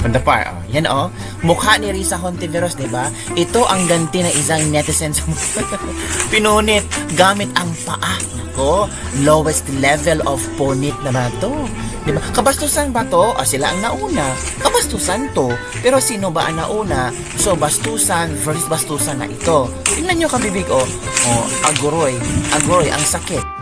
From the oh. Yan, oh. Mukha ni Risa Hontiveros, ba? Ito ang ganti na isang netizen sa Pinunit gamit ang paa. Nako, lowest level of punit na ba to? Di ba? Kabastusan ba to? Ah, sila ang nauna. Kabastusan to. Pero sino ba ang nauna? So, bastusan versus bastusan na ito. Tingnan nyo kabibig, oh. Oh, aguroy. Aguroy, ang sakit.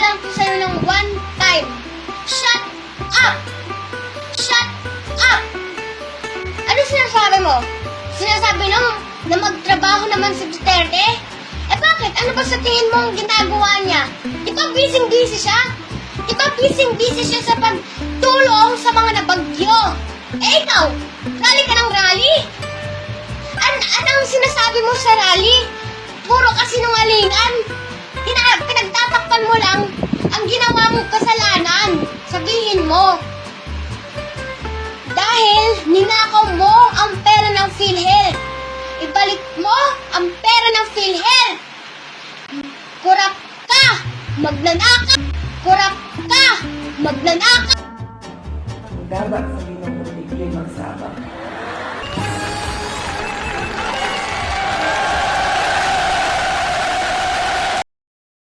Lang po sa'yo ng one time. Shut up! Shut up! Ano sinasabi mo? Sinasabi nung na magtrabaho naman si Duterte? Eh bakit? Ano ba sa tingin mo ang ginagawa niya? Di ba busy-busy siya? Di ba busy-busy siya sa pagtulong sa mga nabagyo? Eh ikaw, rally ka ng rally? An anong sinasabi mo sa rally? Puro kasinungalingan. Ninakaw mo ang pera ng PhilHealth. Ibalik mo ang pera ng PhilHealth. Kurap ka! Magnanakaw! Kurap ka! Magnanakaw! Dapat sa ginong tigil magsabak.